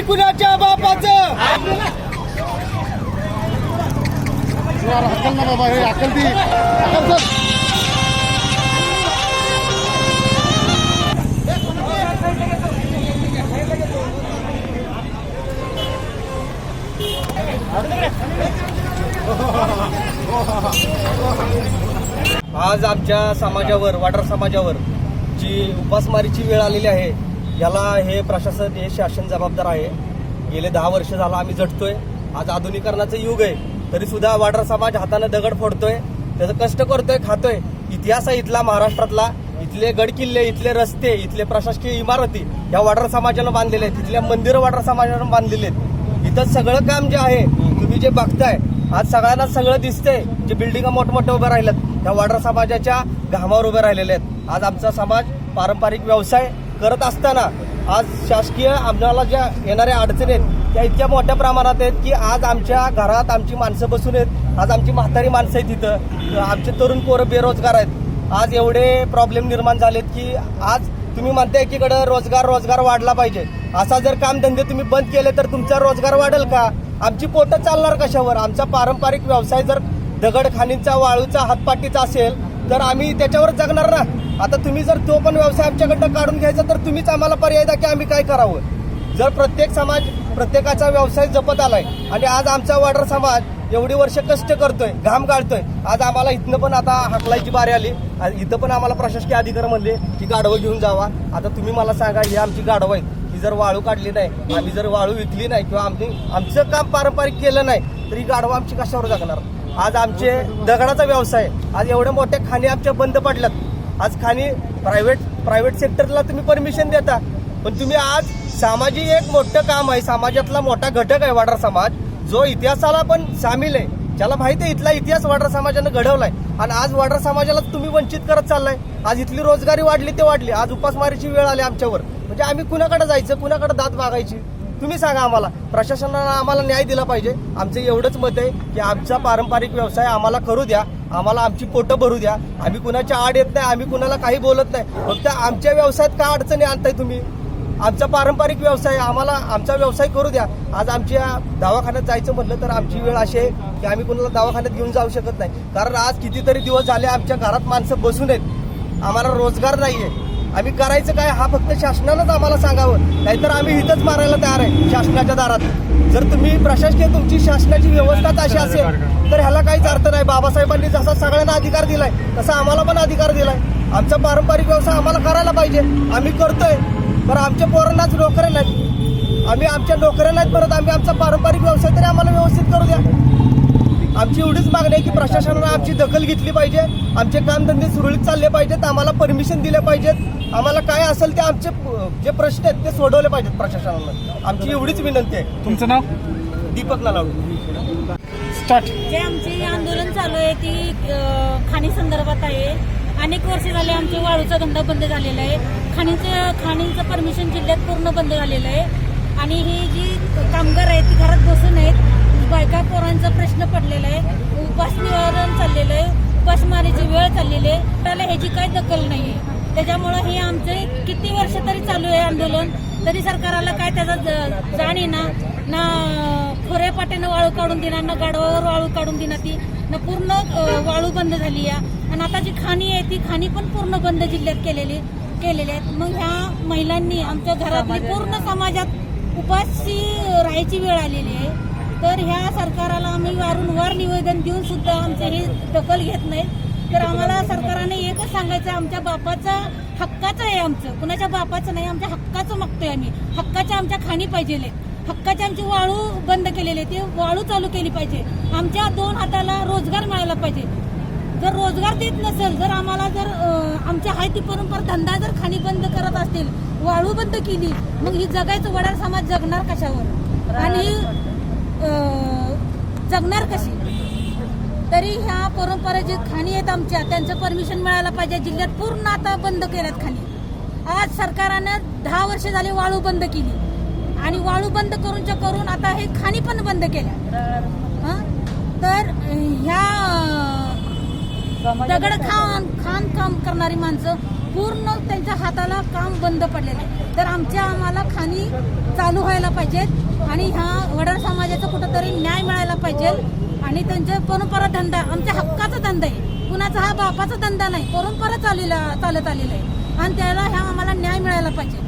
आम्ही कुणाच्या बापाचं? हे आज आमच्या समाजावर वाडर समाजावर जी उपासमारीची वेळ आलेली आहे याला हे प्रशासन हे शासन जबाबदार आहे. गेले दहा वर्ष झाला आम्ही झटतोय आज आधुनिकरणाचं युग आहे. तरी सुद्धा वाडर समाज हाताने दगड फोडतोय. त्याचं कष्ट करतोय खातोय. इतिहास आहे इथला महाराष्ट्रातला. इथले गडकिल्ले इथले रस्ते इथले प्रशासकीय इमारती या वाडर समाजानं बांधलेले आहेत. इथल्या मंदिरं वाडर समाजानं बांधलेले आहेत. इथं सगळं काम जे आहे तुम्ही जे बघताय आज सगळ्यांना सगळं दिसतंय जे बिल्डिंगा मोठमोठ्या उभ्या राहिल्यात. त्या वाडर समाजाच्या घामावर उभ्या राहिलेल्या आहेत. आज आमचा समाज पारंपरिक व्यवसाय करत असताना आज शासकीय आम्हाला ज्या येणाऱ्या अडचणी आहेत त्या इतक्या मोठ्या प्रमाणात आहेत की आज आमच्या घरात आमची माणसं बसून आहेत. आज आमची म्हातारी माणसं आहेत तिथं आमचे तरुण पोरं बेरोजगार आहेत. आज एवढे प्रॉब्लेम निर्माण झालेत की आज तुम्ही म्हणताय एकीकडं रोजगार रोजगार वाढला पाहिजे. असा जर कामधंदे तुम्ही बंद केले तर तुमचा रोजगार वाढेल का? आमची पोटं चालणार कशावर? आमचा पारंपरिक व्यवसाय जर दगडखाणींचा वाळूचा हातपाटीचा असेल तर आम्ही त्याच्यावर जगणार ना. आता तुम्ही जर तो पण व्यवसाय आमच्याकडनं काढून घ्यायचा तर तुम्हीच आम्हाला पर्याय द्या की आम्ही काय करावं. जर प्रत्येक समाज प्रत्येकाचा व्यवसाय जपत आलाय आणि आज आमचा वाडर समाज एवढी वर्ष कष्ट करतोय घाम गाळतोय आज आम्हाला इथनं पण आता हाकलायची बारी आली. आणि इथं पण आम्हाला प्रशासकीय अधिकारी म्हणले की गाढवं घेऊन जावा. आता तुम्ही मला सांगा ही आमची गाढवं आहेत. ही जर वाळू काढली नाही आम्ही जर वाळू विकली नाही किंवा आम्ही आमचं काम पारंपरिक केलं नाही तर ही गाढवं आमची कशावर जगणार? आज आमचे दगडाचा व्यवसाय आज एवढ्या मोठ्या खाणी आमच्या बंद पडल्यात. आज खाली प्रायव्हेट प्रायव्हेट सेक्टरला तुम्ही परमिशन देता. पण तुम्ही आज सामाजिक एक मोठं काम आहे. समाजातला मोठा घटक आहे वाडर समाज. जो इतिहासाला पण सामील आहे. ज्याला माहिती आहे इथला इतिहास वाडर समाजानं घडवलाय. आणि आज वाडर समाजाला तुम्ही वंचित करत चाललाय. आज इथली रोजगारी वाढली ते वाढली. आज उपासमारीची वेळ आली आमच्यावर. म्हणजे आम्ही कुणाकडे जायचं कुणाकडे दात मागायची? तुम्ही सांगा आम्हाला. प्रशासनानं आम्हाला न्याय दिला पाहिजे. आमचं एवढंच मत आहे की आमचा पारंपरिक व्यवसाय आम्हाला करू द्या. आम्हाला आमची पोटं भरू द्या. आम्ही कुणाच्या आड येत नाही आम्ही कुणाला काही बोलत नाही. फक्त आमच्या व्यवसायात काय अडचणी आणताय तुम्ही? आमचा पारंपरिक व्यवसाय आम्हाला आमचा व्यवसाय करू द्या. आज आमच्या दवाखान्यात जायचं म्हटलं तर आमची वेळ अशी आहे की आम्ही कुणाला दवाखान्यात घेऊन जाऊ शकत नाही. कारण आज कितीतरी दिवस झाले आमच्या घरात माणसं बसून आहेत. आम्हाला रोजगार नाहीये. आम्ही करायचं काय हा फक्त शासनानंच आम्हाला सांगावं. नाहीतर आम्ही इथंच मारायला तयार आहे शासनाच्या दारात. जर तुम्ही प्रशासकीय तुमची शासनाची व्यवस्थाच अशी असेल तर ह्याला काहीच अर्थ बाबासाहेबांनी जसा सगळ्यांना अधिकार दिलाय तसा आम्हाला पण अधिकार दिलाय. आमचा पारंपरिक व्यवसाय आम्हाला करायला पाहिजे. आम्ही करतोय पण आमच्या पोरांनाच नोकऱ्या नाहीत. आम्ही आमच्या नोकऱ्या नाहीत परत आम्ही आमचा पारंपरिक व्यवसाय तरी आम्हाला व्यवस्थित करू द्या. आमची एवढीच मागणी आहे की प्रशासनानं आमची दखल घेतली पाहिजे आमचे कामधंदे सुरळीत चालले पाहिजेत आम्हाला परमिशन दिले पाहिजेत. आम्हाला काय असेल ते आमचे जे प्रश्न आहेत ते सोडवले पाहिजेत प्रशासनानं. आमची एवढीच विनंती आहे. तुमचं नाव? दीपक नलावडे. स्टार्ट. जे आमचे आंदोलन चालू आहे ती खाणी संदर्भात आहे. अनेक वर्ष झाले आमचे वाळूचा धंदा बंद झालेला आहे. खाणीचं खाणीचं परमिशन जिल्ह्यात पूर्ण बंद झालेलं आहे. आणि ही जी कामगार आहेत ती घरात बसून आहेत. बायका पोरांचा प्रश्न पडलेला आहे. उपास निवारण चाललेलं आहे. उपासमारीची वेळ चाललेली आहे. त्याला ह्याची काही दखल नाही आहे त्याच्यामुळं हे आमचे किती वर्ष तरी चालू आहे आंदोलन. तरी सरकाराला काय त्याचा जाण येणार ना खोऱ्या पाट्यानं वाळू काढून देणार ना गाडवावर वाळू काढून देणार ती ना पूर्ण वाळू बंद झाली आहे आणि आता जी खाणी आहे ती खाणी पण पूर्ण बंद जिल्ह्यात केलेली केलेली आहेत. मग ह्या महिलांनी आमच्या घरातली पूर्ण समाजात उपाशी राहायची वेळ आलेली आहे. तर ह्या सरकाराला आम्ही वारंवार निवेदन देऊन सुद्धा आमचे हे दखल घेत नाहीत. तर आम्हाला सरकारने एकच सांगायचं आमच्या बापाचा हक्काचं आहे आमचं. कुणाच्या बापाचं नाही आमच्या हक्काचं मागतोय आम्ही. हक्काच्या आमच्या खाणी पाहिजे हक्काचे आमची वाळू बंद केलेले ते वाळू चालू केली पाहिजे. आमच्या दोन हाताला रोजगार मिळाला पाहिजे. जर रोजगार देत नसेल जर आम्हाला जर आमच्या हाय ती परंपरा धंदा जर खाणी बंद करत असतील वाळू बंद केली मग ही जगायचं वडार समाज जगणार कशावर? आणि जगणार कशी? तरी ह्या परंपरा जे खाणी आहेत आमच्या त्यांचं परमिशन मिळायला पाहिजे. जिल्ह्यात पूर्ण आता बंद केल्यात खाणी. आज सरकारनं दहा वर्ष झाली वाळू बंद केली. आणि वाळू बंद करूनच्या करून आता हे खाणी पण बंद केल्या? तर ह्या दगड खान खान काम करणारी माणसं पूर्ण त्यांच्या हाताला काम बंद पडलेलं आहे. तर आमच्या आम्हाला खाणी चालू व्हायला पाहिजेत. आणि ह्या वडार समाजाचा कुठंतरी न्याय मिळायला पाहिजे. आणि त्यांच्या परंपरा धंदा आमच्या हक्काचा धंदा आहे. कुणाचा हा बापाचा धंदा नाही परंपरा चाललेला चालत आलेला आहे. आणि त्याला ह्या आम्हाला न्याय मिळायला पाहिजे.